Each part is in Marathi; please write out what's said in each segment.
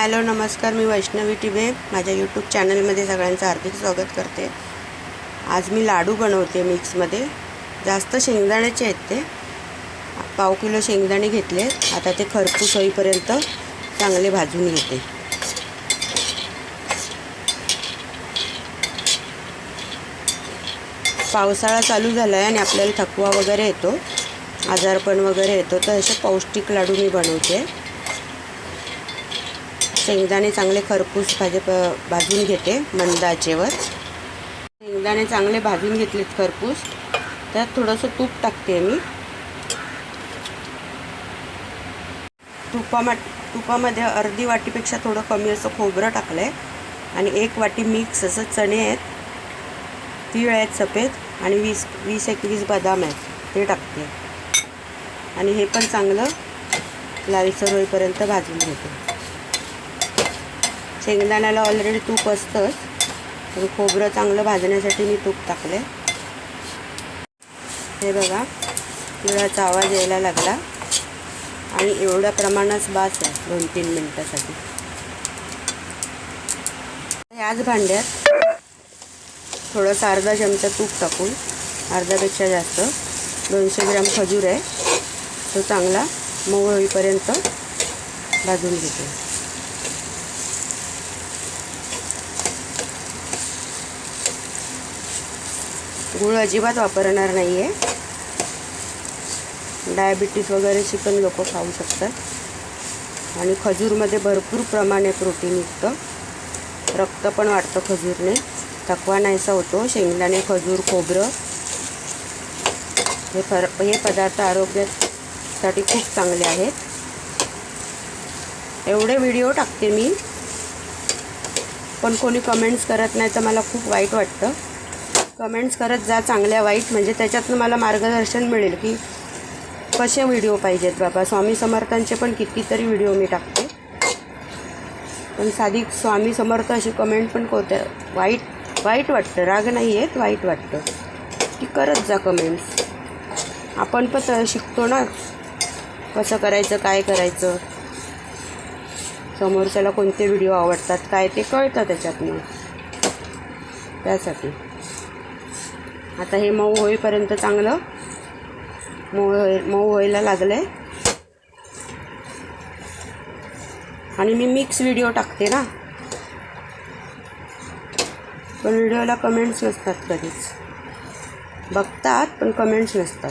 हॅलो नमस्कार मी वैष्णवी टिबे माझ्या यूट्यूब चॅनलमध्ये सगळ्यांचं हार्दिक स्वागत करते. आज मी लाडू बनवते मिक्समध्ये. जास्त शेंगदाण्याचे आहेत ते. पाव किलो शेंगदाणे घेतले. आता ते खरपूस होईपर्यंत चांगले भाजून घेते. पावसाळा चालू झाला आहे आणि आपल्याला थकवा वगैरे येतो. आजारपण वगैरे येतो. तर असे पौष्टिक लाडू मी बनवते. शेंगदाणे चांगले खरपूस भाजे प भाजून घेते मंद आचेवर शेंगदाणे चांगले भाजून घेतलेत खरपूस. त्यात थोडंसं तूप टाकते मी. तुपामा तुपामध्ये अर्धी वाटीपेक्षा थोडं कमी असं खोबरं टाकलं आहे आणि एक वाटी मिक्स असं चणे आहेत तीळ आहेत सफेद आणि वीस वीस एकवीस बदाम आहेत ते टाकते. आणि हे पण चांगलं लालसर होईपर्यंत भाजून घेते. शेंगदाण्याला ऑलरेडी तूप असतंच. तर खोबरं चांगलं भाजण्यासाठी मी तूप टाकले हे बघा तिळाचा आवाज यायला लागला. आणि एवढ्या प्रमाणात बास आहे दोन तीन मिनटासाठी. ह्याच भांड्यात थोडंसं अर्धा चमचा तूप टाकून अर्धापेक्षा जास्त दोनशे ग्रॅम खजूर आहे. तो चांगला मऊ होईपर्यंत भाजून घेते. गूळ अजिबात वापरणार नाही आहे डायबिटीस वगैरेची पण लोक खाऊ शकतात. आणि खजूरमध्ये भरपूर प्रमाणे प्रोटीन प्रोटीनयुक्त रक्त पण वाढतं खजूरने. थकवा नाहीसा होतो. शेंगदाणे खजूर खोबरं हे फर हे पदार्थ आरोग्यासाठी खूप चांगले आहेत. एवढे व्हिडिओ टाकते मी. पण कोणी कमेंट्स करत नाही तर मला खूप वाईट वाटतं. कमेंट्स करत जा चांगल्या वाईट. म्हणजे त्याच्यातनं मला मार्गदर्शन मिळेल की कसे व्हिडिओ पाहिजेत बाबा. स्वामी समर्थांचे पण कितीतरी व्हिडिओ मी टाकते. पण साधी स्वामी समर्थ अशी कमेंट पण कोणत्या वाईट वाईट वाटतं. राग नाही आहेत वाईट वाटतं. की करत जा कमेंट्स आपण पण शिकतो ना. कसं करायचं काय करायचं. समोरच्याला कोणते व्हिडिओ आवडतात काय ते कळतं त्याच्यातनं. त्यासाठी. आता हे मऊ होईपर्यंत चांगलं मऊ होई मऊ व्हायला लागलं आहे आणि मी मिक्स व्हिडिओ टाकते ना. पण व्हिडिओला कमेंट्स नसतात कधीच. बघतात पण कमेंट्स नसतात.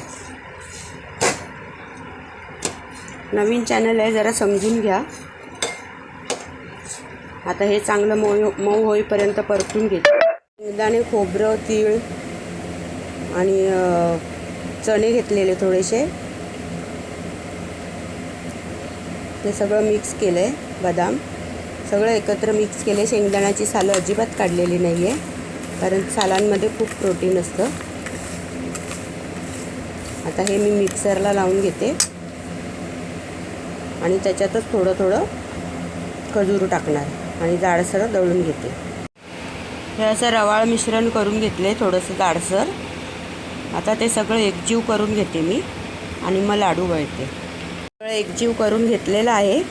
नवीन चॅनल आहे जरा समजून घ्या. आता हे चांगलं मऊ मऊ होईपर्यंत परतून घेते. शेंगदाणे खोबरं तीळ आणि चणे घेतलेले थोडेसे. ते सगळं मिक्स केलं आहे बदाम. सगळं एकत्र मिक्स केले शेंगदाण्याची सालं अजिबात काढलेली नाही आहे कारण सालांमध्ये खूप प्रोटीन असतं. आता हे मी मिक्सरला लावून घेते. आणि त्याच्यातच थोडं थोडं खजूर टाकणार. आणि जाडसर दळून घेते. हे असं रवाळ मिश्रण करून घेतले थोडंसं जाडसर. आता ते सगळं एकजीव करून घेते मी आणि मग लाडू वळते. सगळं एकजीव करून घेतलेलं आहे.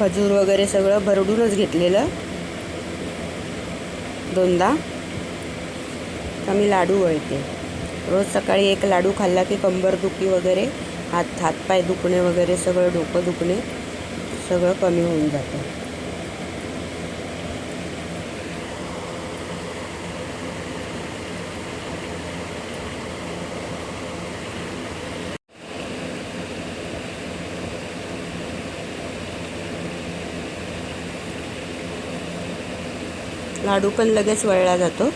खजूर वगैरे सगळं भरडूनच घेतलेलं. दोनदा. तर मी लाडू वळते. रोज सकाळी एक लाडू खाल्ला की कंबर दुखी वगैरे हात हातपाय दुखणे वगैरे सगळं डोकं दुखणे सगळं कमी होऊन जातं. लाडू पण लगेच वळला जातो.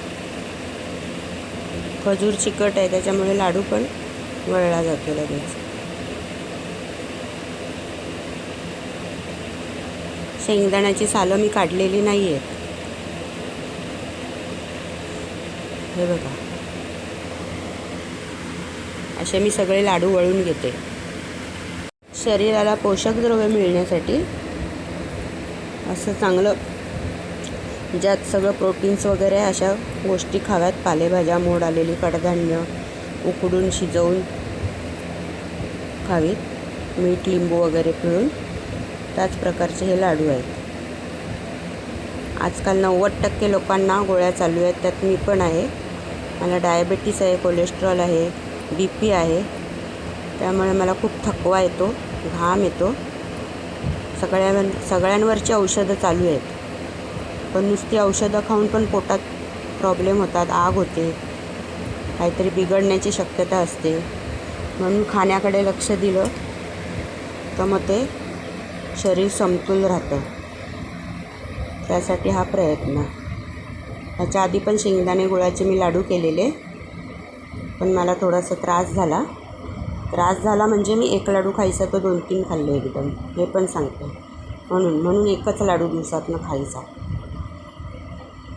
खजूर चिकट आहे त्याच्यामुळे लाडू पण वळला जातो लगेच. शेंगदाण्याची सालं मी काढलेली नाही आहेत हे बघा. असे मी सगळे लाडू वळून घेते. शरीराला पोषक द्रव्य मिळण्यासाठी असं चांगलं ज्यात सगळं प्रोटीन्स वगैरे आहे अशा गोष्टी खाव्यात. पालेभाज्या मोड आलेली कडधान्य उकडून शिजवून खावीत. मीठ लिंबू वगैरे पिळून. त्याच प्रकारचे हे लाडू आहेत. आजकाल नव्वद टक्के लोकांना गोळ्या चालू आहेत. त्यात मी पण आहे. मला डायबेटीस आहे कोलेस्ट्रॉल आहे बी पी आहे. त्यामुळे मला खूप थकवा येतो घाम येतो. सगळ्या सगळ्यांवरची औषधं चालू आहेत. पण नुसती औषधं खाऊन पण पोटात प्रॉब्लेम होतात आग होते. काहीतरी बिघडण्याची शक्यता असते. म्हणून खाण्याकडे लक्ष दिलं तर मग ते शरीर समतोल राहतं. त्यासाठी हा प्रयत्न. ह्याच्या आधी पण शेंगदाणे गुळाचे मी लाडू केलेले पण मला थोडासा त्रास झाला. त्रास झाला म्हणजे मी एक लाडू खायचा तो दोन तीन खाल्ले एकदम. हे पण सांगते. म्हणून म्हणून एकच लाडू दिवसातनं खायचा.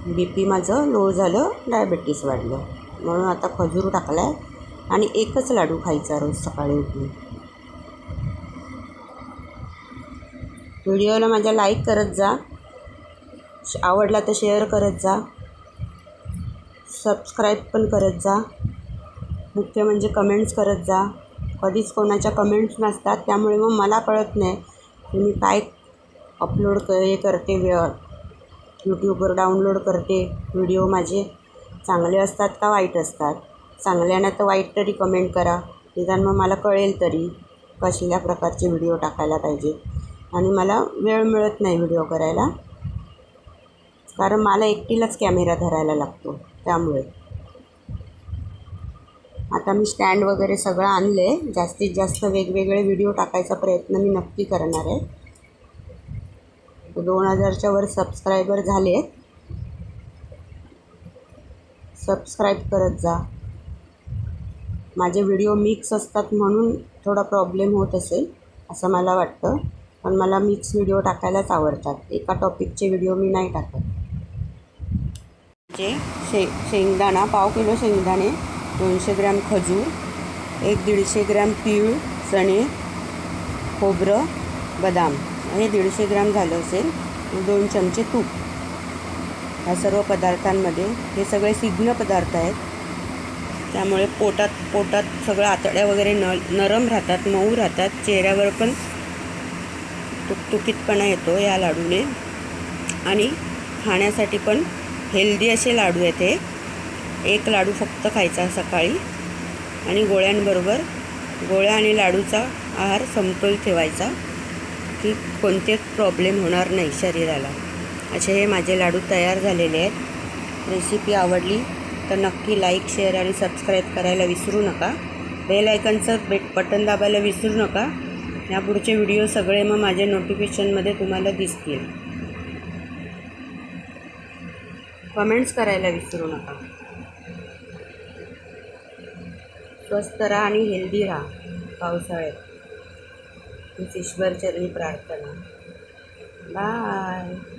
बी पी माझं लो झालं डायबेटीस वाढलं. म्हणून आता खजूर टाकला आहे आणि एकच लाडू खायचा रोज सकाळी उठून. व्हिडिओला माझ्या लाईक करत जा. आवडला तर शेअर करत जा. सबस्क्राईब पण करत जा. मुख्य म्हणजे कमेंट्स करत जा. कधीच कोणाच्या कमेंट्स नसतात त्यामुळे मग मला कळत नाही की मी काय अपलोड क हे करते व्य यूट्यूबवर डाउनलोड करते. व्हिडिओ माझे चांगले असतात का वाईट असतात? चांगल्यानं तर वाईट तरी कमेंट करा. निदान मग मला कळेल तरी कसल्या प्रकारचे व्हिडिओ टाकायला पाहिजे. आणि मला वेळ मिळत नाही व्हिडिओ करायला. कारण मला एकटीलाच कॅमेरा धरायला लागतो. त्यामुळे. आता मी स्टँड वगैरे सगळं आणले. जास्तीत जास्त वेगवेगळे व्हिडिओ टाकायचा प्रयत्न मी नक्की करणार आहे. दोन हजारच्या वर सबस्क्रायबर झाले सबस्क्राईब करत जा. माझे व्हिडिओ मिक्स असतात म्हणून थोडा प्रॉब्लेम होत असेल असं मला वाटतं. पण मला मिक्स व्हिडिओ टाकायलाच आवडतात. एका टॉपिकचे व्हिडिओ मी नाही टाकत. जे शे शेंगदाणा पाव किलो शेंगदाणे दोनशे ग्रॅम खजूर एक दीडशे ग्रॅम तीळ चणे खोबरं बदाम. हे दीडशे ग्रॅम झालं असेल दोन चमचे तूप. ह्या सर्व पदार्थांमध्ये हे सगळे सिग्न पदार्थ आहेत. त्यामुळे पोटात पोटात सगळं आतड्या वगैरे न नरम राहतात मऊ राहतात. चेहऱ्यावर पण तुकतुकीतपणा येतो या लाडूने. आणि खाण्यासाठी पण हेल्दी असे लाडू आहेत हे. एक लाडू फक्त खायचा सकाळी. आणि गोळ्यांबरोबर गोळ्या आणि लाडूचा आहार समतोल ठेवायचा. की कोणतेच प्रॉब्लेम होणार नाही शरीराला. असे हे माझे लाडू तयार झालेले आहेत. रेसिपी आवडली तर नक्की लाईक शेअर आणि सबस्क्राईब करायला विसरू नका. बेल आयकनचं बेट बटन दाबायला विसरू नका. या पुढचे व्हिडिओ सगळे मग माझ्या नोटिफिकेशनमध्ये तुम्हाला दिसतील. कमेंट्स करायला विसरू नका. स्वस्त राहा आणि हेल्दी राहा. पावसाळ्यात. हीच ईश्वरचरणी प्रार्थना. बाय.